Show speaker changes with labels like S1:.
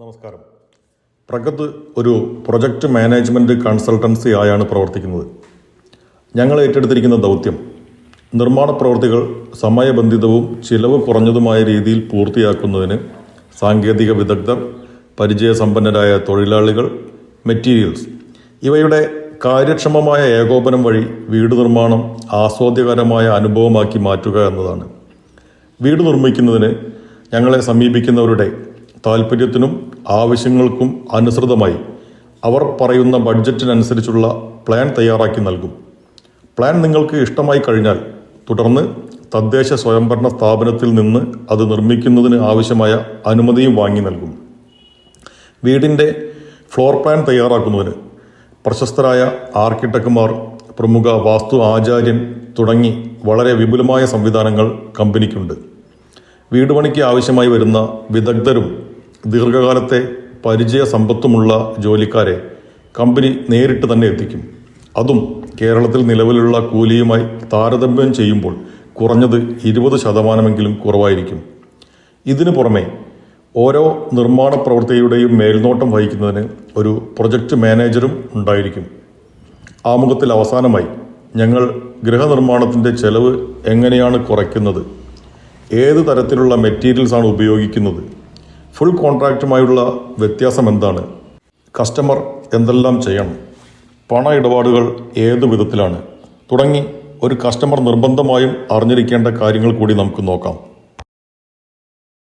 S1: നമസ്കാരം. പ്രഗത് ഒരു project management consultancy ആയാണ് പ്രവർത്തിക്കുന്നത്. ഞങ്ങൾ ഏറ്റെടുത്തിരിക്കുന്ന ദൗത്യം നിർമ്മാണ പ്രവൃത്തികൾ സമയബന്ധിതവും ചിലവ് കുറഞ്ഞതുമായ രീതിയിൽ പൂർത്തിയാക്കുന്നതിന് സാങ്കേതിക വിദഗ്ധർ പരിചയസമ്പന്നരായ തൊഴിലാളികൾ മെറ്റീരിയൽസ് ഇവയുടെ കാര്യക്ഷമമായ ഏകോപനം വഴി വീട് നിർമ്മാണം ആസ്വാദ്യകരമായ അനുഭവമാക്കി മാറ്റുക എന്നതാണ്. വീട് നിർമ്മിക്കുന്നതിന് ഞങ്ങളെ സമീപിക്കുന്നവരുടെ താല്പര്യത്തിനും ആവശ്യങ്ങൾക്കും അനുസൃതമായി അവർ പറയുന്ന ബഡ്ജറ്റിനനുസരിച്ചുള്ള പ്ലാൻ തയ്യാറാക്കി നൽകും. പ്ലാൻ നിങ്ങൾക്ക് ഇഷ്ടമായി കഴിഞ്ഞാൽ തുടർന്ന് തദ്ദേശ സ്വയംഭരണ സ്ഥാപനത്തിൽ നിന്ന് അത് നിർമ്മിക്കുന്നതിന് ആവശ്യമായ അനുമതിയും വാങ്ങി നൽകും. വീടിന്റെ ഫ്ലോർ പ്ലാൻ തയ്യാറാക്കുന്നതിന് പ്രശസ്തരായ ആർക്കിടെക്ടുമാർ പ്രമുഖ വാസ്തു ആചാര്യൻ തുടങ്ങി വളരെ വിപുലമായ സംവിധാനങ്ങൾ കമ്പനിക്കുണ്ട്. വീട് പണിക്ക് ആവശ്യമായി വരുന്ന വിദഗ്ധരും ദീർഘകാലത്തെ പരിചയ സമ്പത്തുമുള്ള ജോലിക്കാരെ കമ്പനി നേരിട്ട് തന്നെ എത്തിക്കും. അതും കേരളത്തിൽ നിലവിലുള്ള കൂലിയുമായി താരതമ്യം ചെയ്യുമ്പോൾ കുറഞ്ഞത് ഇരുപത് ശതമാനമെങ്കിലും കുറവായിരിക്കും. ഇതിനു പുറമെ ഓരോ നിർമ്മാണ പ്രവൃത്തിയുടെയും മേൽനോട്ടം വഹിക്കുന്നതിന് ഒരു പ്രൊജക്റ്റ് മാനേജറും ഉണ്ടായിരിക്കും. ആമുഖത്തിൽ അവസാനമായി ഞങ്ങൾ ഗൃഹനിർമ്മാണത്തിന്റെ ചെലവ് എങ്ങനെയാണ് കുറയ്ക്കുന്നത്? ഏത് തരത്തിലുള്ള മെറ്റീരിയൽസാണ് ഉപയോഗിക്കുന്നത്? ഫുൾ കോൺട്രാക്റ്റുമായുള്ള വ്യത്യാസം എന്താണ്? കസ്റ്റമർ എന്തെല്ലാം ചെയ്യണം? പണ ഇടപാടുകൾ ഏത് വിധത്തിലാണ്? തുടങ്ങി ഒരു കസ്റ്റമർ നിർബന്ധമായും അറിഞ്ഞിരിക്കേണ്ട കാര്യങ്ങൾ കൂടി നമുക്ക് നോക്കാം.